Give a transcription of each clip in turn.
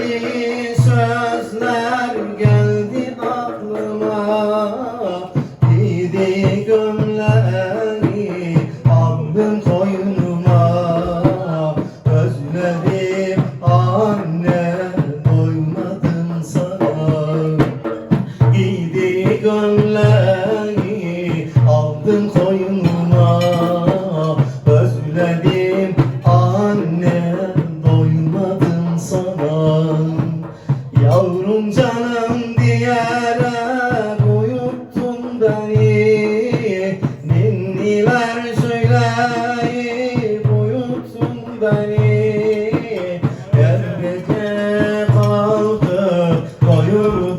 ettiği geldi aklıma. Gidi gömleği aldım Özledim anne doymadım sana. Gidi gömleği aldım Özledim anne doymadım sana.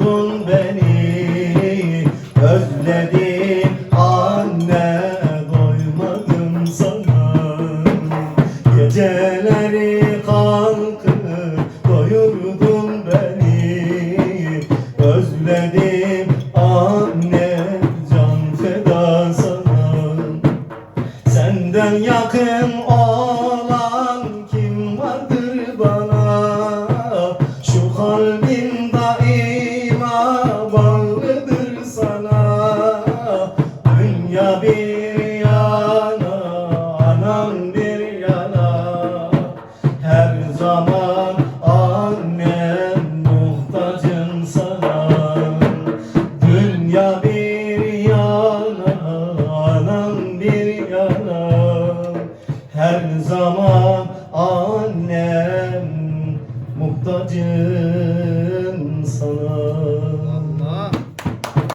Unuttun beni. Özledim anne doymadım sana. Geceleri kalkıp doyurdun beni. Özledim anne can feda sana. Senden yakın ol Anam bir yana. Her zaman annem muhtacım sana. Dünya bir yana, anam bir yana. Her zaman annem muhtacım